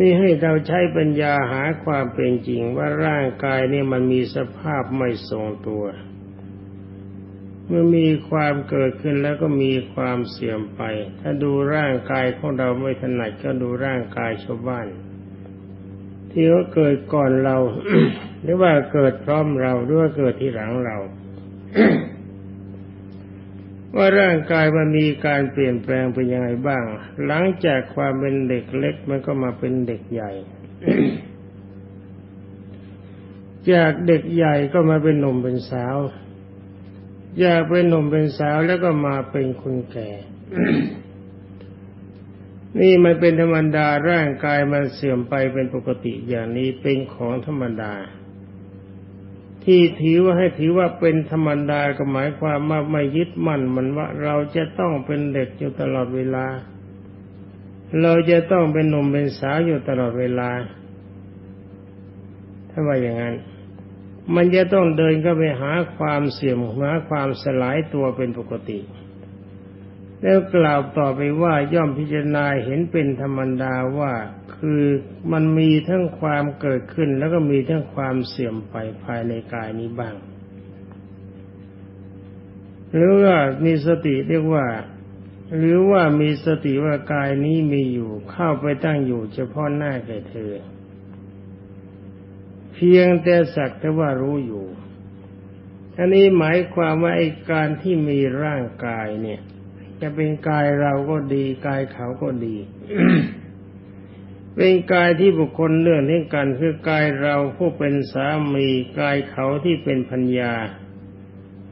นี่ให้เราใช้ปัญญาหาความเป็นจริงว่าร่างกายนี่มันมีสภาพไม่ทรงตัว เมื่อมีความเกิดขึ้นแล้วก็มีความเสื่อมไป ถ้าดูร่างกายของเราไม่ถนัดก็ดูร่างกายชาวบ้าน ที่เขาเกิดก่อนเรา หรือว่าเกิดพร้อมเราหรือว่าเกิดที่หลังเรา ว่าร่างกายมันมีการเปลี่ยนแปลงเป็นยังไงบ้าง หลังจากความเป็นเด็กเล็กมันก็มาเป็นเด็กใหญ่ จากเด็กใหญ่ก็มาเป็นหนุ่มเป็นสาว อยากเป็นหนุ่มเป็นสาวแล้วก็มาเป็นคนแก่ นี่มันเป็นธรรมดาร่างกายมันเสื่อมไปเป็นปกติอย่างนี้เป็นของธรรมดา ที่ถือว่าให้ถือว่าเป็นธรรมดาก็หมายความว่าไม่ยึดมั่นมันว่าเราจะต้องเป็นเด็กอยู่ตลอดเวลา เราจะต้องเป็นหนุ่มเป็นสาวอยู่ตลอดเวลา ถ้าว่าอย่างนั้น มันจะต้องเดินก็ไปหาความเสื่อมหาความสลายตัวเป็นปกติ แล้วกล่าวต่อไปว่าย่อมพิจารณาเห็นเป็นธรรมดาว่าคือมันมีทั้งความเกิดขึ้น แล้วก็มีทั้งความเสื่อมไปภายในกายนี้บ้าง หรือว่ามีสติเรียกว่า หรือว่ามีสติว่ากายนี้มีอยู่เข้าไปตั้งอยู่เฉพาะหน้าแก่เธอ เพียงแต่สักแต่ว่ารู้อยู่อันนี้หมายความว่าไอ้การที่มีร่างกายเนี่ย จะเป็นกายเราก็ดีกายเขาก็ดีเป็นกายที่บุคคลเลื่อนให้กันคือกายเราผู้เป็นสามีกายเขาที่เป็นพัญญา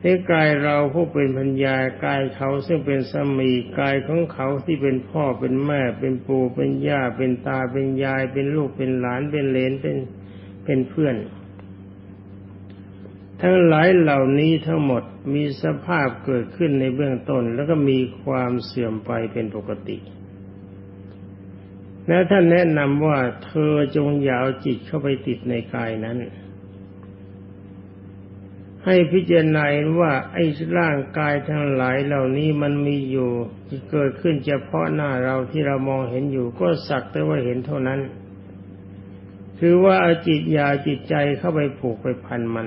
ให้กายเราผู้เป็นพัญญากายเขาซึ่งเป็นสามีกายของเขาที่เป็นพ่อเป็นแม่ เป็นปู่เป็นย่าเป็นตาเป็นยาย เป็นลูกเป็นหลานเป็นเลนเป็นเป็นเพื่อน ทั้งหลายเหล่านี้ทั้งหมดมีสภาพเกิดขึ้นในเบื้องต้น แล้วก็มีความเสื่อมไปเป็นปกติ แล้วท่านแนะนำว่าเธอจงยาเอาจิตเข้าไปติดในกายนั้น ให้พิจารณาว่าไอ้ร่างกายทั้งหลายเหล่านี้มันมีอยู่ที่เกิดขึ้นเฉพาะหน้าเราที่เรามองเห็นอยู่ก็สักแต่ว่าเห็นเท่านั้น คือว่าเอาจิตยาจิตใจเข้าไปผูกไปพันมัน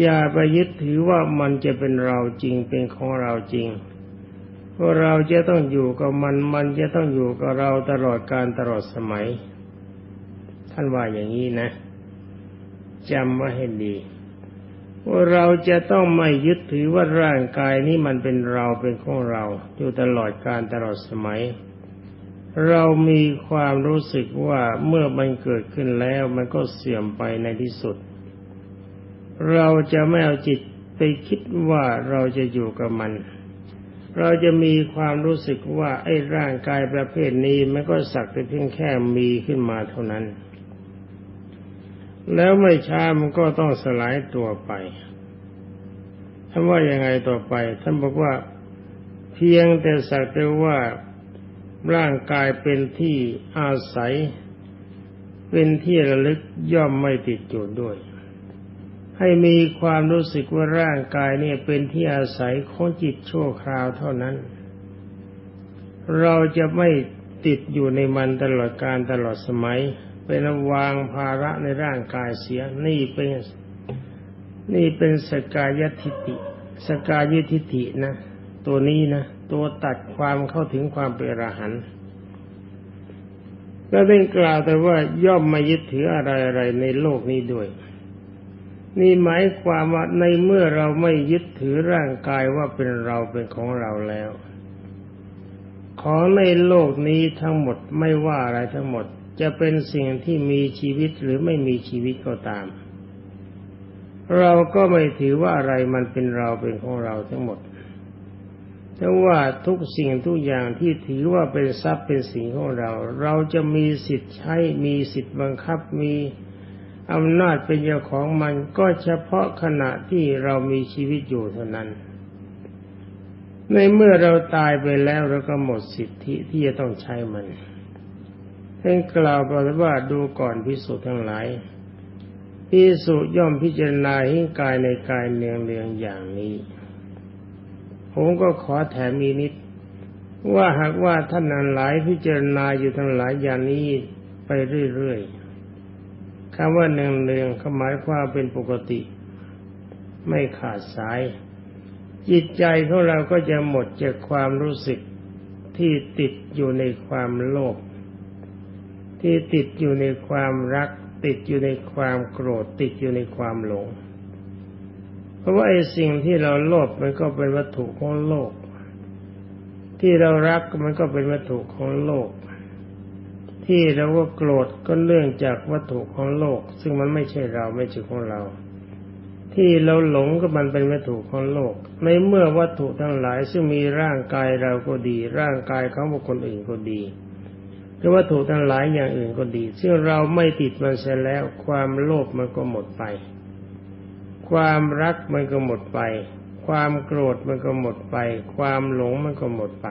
อย่าไปยึดถือว่ามันจะเป็นเราจริงเป็นของเราจริงว่าเราจะต้องอยู่กับมัน มันจะต้องอยู่กับเราตลอดการตลอดสมัย ท่านว่าอย่างนี้นะจำไว้ให้ดีว่าเราจะต้องไม่ยึดถือว่าร่างกายนี้มันเป็นเราเป็นของเรา อยู่ตลอดการตลอดสมัย เรามีความรู้สึกว่าเมื่อมันเกิดขึ้นแล้วมันก็เสื่อมไปในที่สุด เราจะไม่เอาจิตไปคิดว่าเราจะอยู่กับมัน เราจะมีความรู้สึกว่าไอ้ร่างกายประเภทนี้มันก็สักแต่เพียงแค่มีขึ้นมาเท่านั้น แล้วไม่ช้ามันก็ต้องสลายตัวไปท่านว่ายังไงต่อไป ท่านบอกว่าเพียงแต่สักแต่ว่าร่างกายเป็นที่อาศัย เป็นที่ระลึกย่อมไม่ติดอยู่ด้วย ให้มีความรู้สึกว่าร่างกายเนี่ยเป็นที่อาศัยของจิตชั่วคราวเท่านั้น เราจะไม่ติดอยู่ในมันตลอดการตลอดสมัย เป็นวางภาระในร่างกายเสียนี่เป็นนี่เป็นสกายทิฏฐิสกายทิฏฐินะ ตัวนี้นะ ตัวตัดความเข้าถึงความเป็นอรหันต์แล้วได้กล่าวแต่ว่าย่อมมายึดถืออะไรอะไรในโลกนี้ด้วย นี่หมายความว่าในเมื่อเราไม่ยึดถือร่างกายว่าเป็นเราเป็นของเราแล้ว ของในโลกนี้ทั้งหมดไม่ว่าอะไรทั้งหมด จะเป็นสิ่งที่มีชีวิตหรือไม่มีชีวิตก็ตาม เราก็ไม่ถือว่าอะไรมันเป็นเราเป็นของเราทั้งหมดแต่ว่าทุกสิ่งทุกอย่างที่ถือว่าเป็นทรัพย์เป็นสิ่งของเรา เราจะมีสิทธิ์ใช้มีสิทธิ์บังคับมี อำนาจเป็นเจ้าของมันก็เฉพาะขณะที่เรามีชีวิตอยู่เท่านั้น ในเมื่อเราตายไปแล้วเราก็หมดสิทธิที่จะต้องใช้มันท่านกล่าวบอกว่าดูก่อนพิสุทั้งหลายพิสุย่อมพิจารณาหิ้งกายในกายเนืองเนืองอย่างนี้ ผมก็ขอแถมมีนิด ว่าหากว่าท่านนั้นหลายพิจารณาอยู่ทั้งหลายอย่างนี้ไปเรื่อยๆ คำว่าหนึ่งเนืองเขาหมายความเป็นปกติ ไม่ขาดสาย จิตใจของเราก็จะหมดจากความรู้สึกที่ติดอยู่ในความโลภที่ติดอยู่ในความรัก ติดอยู่ในความโกรธ ติดอยู่ในความหลง เพราะว่าไอ้สิ่งที่เราโลภมันก็เป็นวัตถุของโลก ที่เรารักมันก็เป็นวัตถุของโลก ที่เราก็โกรธก็เนื่องจากวัตถุของโลก ซึ่งมันไม่ใช่เราไม่ใช่ของเรา ที่เราหลงก็มันเป็นวัตถุของโลก ในเมื่อวัตถุทั้งหลาย ซึ่งมีร่างกายเราก็ดี ร่างกายของบุคคลอื่นก็ดีหรือวัตถุทั้งหลายอย่างอื่นก็ดี ซึ่งเราไม่ติดมันเสียแล้ว ความโลภมันก็หมดไป ความรักมันก็หมดไป ความโกรธมันก็หมดไป ความหลงมันก็หมดไป